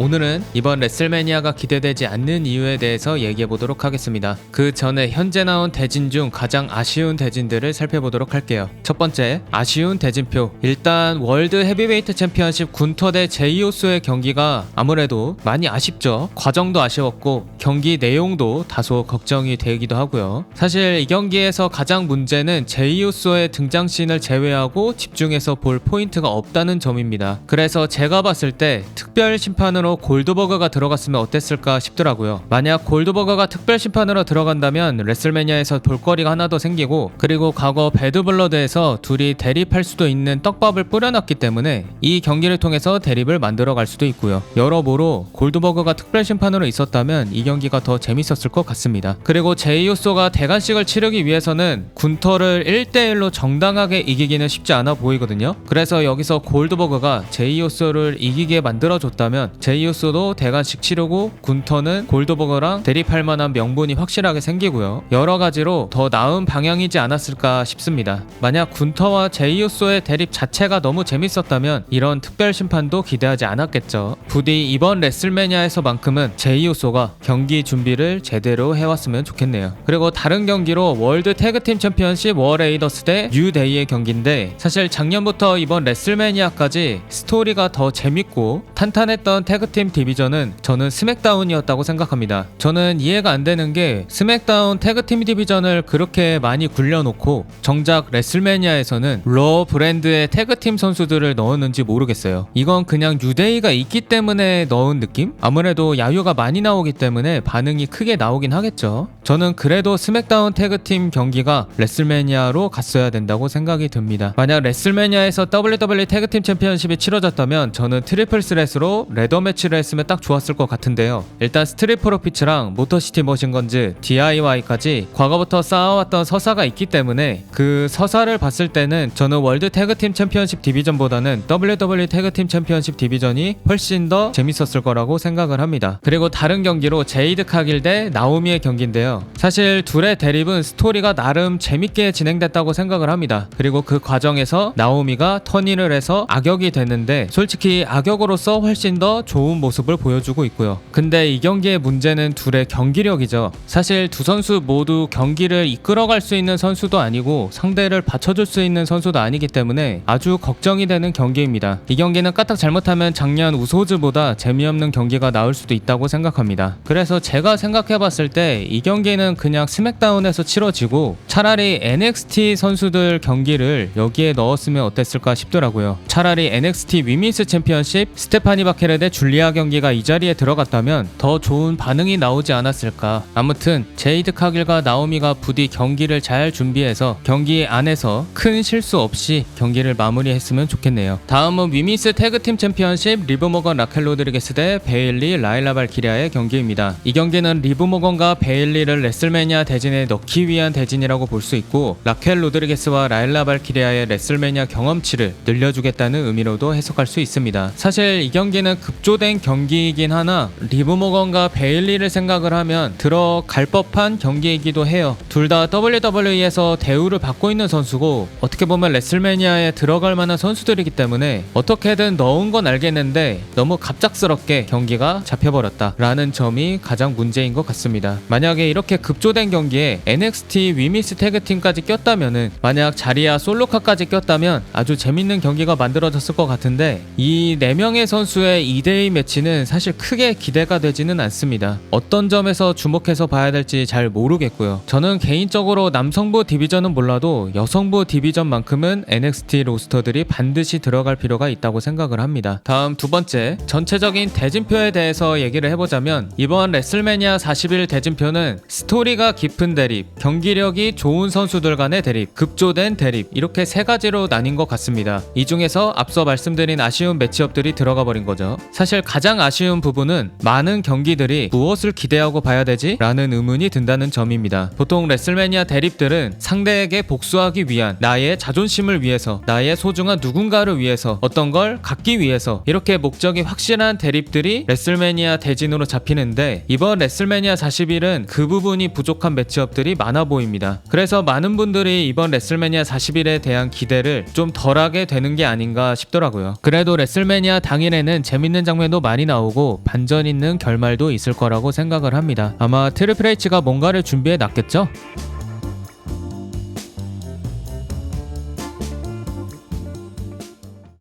오늘은 이번 레슬매니아가 기대되지 않는 이유에 대해서 얘기해 보도록 하겠습니다. 그 전에 현재 나온 대진 중 가장 아쉬운 대진들을 살펴보도록 할게요. 첫 번째, 아쉬운 대진표. 일단 월드 헤비웨이트 챔피언십 군터 대 제이오스의 경기가 아무래도 많이 아쉽죠. 과정도 아쉬웠고 경기 내용도 다소 걱정이 되기도 하고요. 사실 이 경기에서 가장 문제는 제이오스의 등장씬을 제외하고 집중해서 볼 포인트가 없다는 점입니다. 그래서 제가 봤을 때 특별 심판으로 골드버거가 들어갔으면 어땠을까 싶더라고요. 만약 골드버거가 특별 심판으로 들어간다면 레슬매니아에서 볼거리가 하나 더 생기고 그리고 과거 배드블러드에서 둘이 대립할 수도 있는 떡밥을 뿌려놨기 때문에 이 경기를 통해서 대립을 만들어 갈 수도 있고요. 여러모로 골드버거가 특별 심판으로 있었다면 이 경기가 더 재밌었을 것 같습니다. 그리고 제이오소가 대관식을 치르기 위해서는 군터를 1대1로 정당하게 이기기는 쉽지 않아 보이거든요. 그래서 여기서 골드버거가 제이오소를 이기게 만들어줬다면 제이 오소도 대관식 치르고 군터는 골드버거랑 대립할 만한 명분이 확실하게 생기고요. 여러 가지로 더 나은 방향이지 않았을까 싶습니다. 만약 군터와 제이오소의 대립 자체가 너무 재밌었다면 이런 특별 심판도 기대하지 않았겠죠. 부디 이번 레슬매니아에서만큼은 제이오소가 경기 준비를 제대로 해왔으면 좋겠네요. 그리고 다른 경기로 월드 태그팀 챔피언십 워레이더스 대 뉴데이의 경기인데 사실 작년부터 이번 레슬매니아까지 스토리가 더 재밌고 탄탄했던 태그 팀 디비전은 저는 스맥다운이었다고 생각합니다. 저는 이해가 안 되는 게 스맥다운 태그팀 디비전을 그렇게 많이 굴려놓고 정작 레슬매니아에서는 러 브랜드의 태그팀 선수들을 넣었는지 모르겠어요. 이건 그냥 뉴데이가 있기 때문에 넣은 느낌? 아무래도 야유가 많이 나오기 때문에 반응이 크게 나오긴 하겠죠. 저는 그래도 스맥다운 태그팀 경기가 레슬매니아로 갔어야 된다고 생각이 듭니다. 만약 레슬매니아에서 WWE 태그팀 챔피언십이 치러졌다면 저는 트리플 스렛으로 레더 매치 를 했으면 딱 좋았을 것 같은데요. 일단 스트릿 프로피츠랑 모터시티 머신건즈, DIY까지 과거부터 쌓아왔던 서사가 있기 때문에 그 서사를 봤을 때는 저는 월드 태그팀 챔피언십 디비전보다는 WWE 태그팀 챔피언십 디비전이 훨씬 더 재밌었을 거라고 생각을 합니다. 그리고 다른 경기로 제이드 카길 대 나오미의 경기인데요. 사실 둘의 대립은 스토리가 나름 재밌게 진행됐다고 생각을 합니다. 그리고 그 과정에서 나오미가 터니를 해서 악역이 됐는데 솔직히 악역으로서 훨씬 더 좋은 모습을 보여주고 있고요. 근데 이 경기의 문제는 둘의 경기력이죠. 사실 두 선수 모두 경기를 이끌어갈 수 있는 선수도 아니고 상대를 받쳐줄 수 있는 선수도 아니기 때문에 아주 걱정이 되는 경기입니다. 이 경기는 까딱 잘못하면 작년 우소즈보다 재미없는 경기가 나올 수도 있다고 생각합니다. 그래서 제가 생각해봤을 때 이 경기는 그냥 스맥다운에서 치러지고 차라리 NXT 선수들 경기를 여기에 넣었으면 어땠을까 싶더라고요. 차라리 NXT 위민스 챔피언십 스테파니 바케르 대 줄리 아 경기가 이 자리에 들어갔다면 더 좋은 반응이 나오지 않았을까. 아무튼 제이드 카길과 나오미가 부디 경기를 잘 준비해서 경기 안에서 큰 실수 없이 경기를 마무리했으면 좋겠네요. 다음은 위민스 태그팀 챔피언십 리브모건 라켈 로드리게스 대 베일리 라일라 발키리아의 경기입니다. 이 경기는 리브모건과 베일리를 레슬매니아 대진에 넣기 위한 대진이라고 볼 수 있고 라켈 로드리게스와 라일라 발키리아의 레슬매니아 경험치를 늘려주겠다는 의미로도 해석할 수 있습니다. 사실 이 경기는 급조 된 경기이긴 하나 리브모건과 베일리를 생각을 하면 들어갈 법한 경기이기도 해요. 둘 다 WWE에서 대우를 받고 있는 선수고 어떻게 보면 레슬매니아에 들어갈 만한 선수들이기 때문에 어떻게든 넣은 건 알겠는데 너무 갑작스럽게 경기가 잡혀버렸다라는 점이 가장 문제인 것 같습니다. 만약에 이렇게 급조된 경기에 NXT 위미스 태그팀까지 꼈다면은 만약 자리야 솔로카까지 꼈다면 아주 재밌는 경기가 만들어졌을 것 같은데 이 4명의 선수의 2대 2 매치는 사실 크게 기대가 되지는 않습니다. 어떤 점에서 주목해서 봐야 될지 잘 모르겠고요. 저는 개인적으로 남성부 디비전은 몰라도 여성부 디비전만큼은 NXT 로스터들이 반드시 들어갈 필요가 있다고 생각을 합니다. 다음 두 번째, 전체적인 대진표에 대해서 얘기를 해보자면 이번 레슬매니아 41 대진표는 스토리가 깊은 대립, 경기력이 좋은 선수들 간의 대립, 급조된 대립 이렇게 세 가지로 나뉜 것 같습니다. 이 중에서 앞서 말씀드린 아쉬운 매치업들이 들어가 버린 거죠. 사실 가장 아쉬운 부분은 많은 경기들이 무엇을 기대하고 봐야 되지? 라는 의문이 든다는 점입니다. 보통 레슬매니아 대립들은 상대에게 복수하기 위한 나의 자존심을 위해서 나의 소중한 누군가를 위해서 어떤 걸 갖기 위해서 이렇게 목적이 확실한 대립들이 레슬매니아 대진으로 잡히는데 이번 레슬매니아 41은 그 부분이 부족한 매치업들이 많아 보입니다. 그래서 많은 분들이 이번 레슬매니아 41에 대한 기대를 좀 덜하게 되는 게 아닌가 싶더라고요. 그래도 레슬매니아 당일에는 재밌는 장면이 방송에도 많이 나오고 반전 있는 결말도 있을 거라고 생각을 합니다. 아마 트리플 H가 뭔가를 준비해 놨겠죠?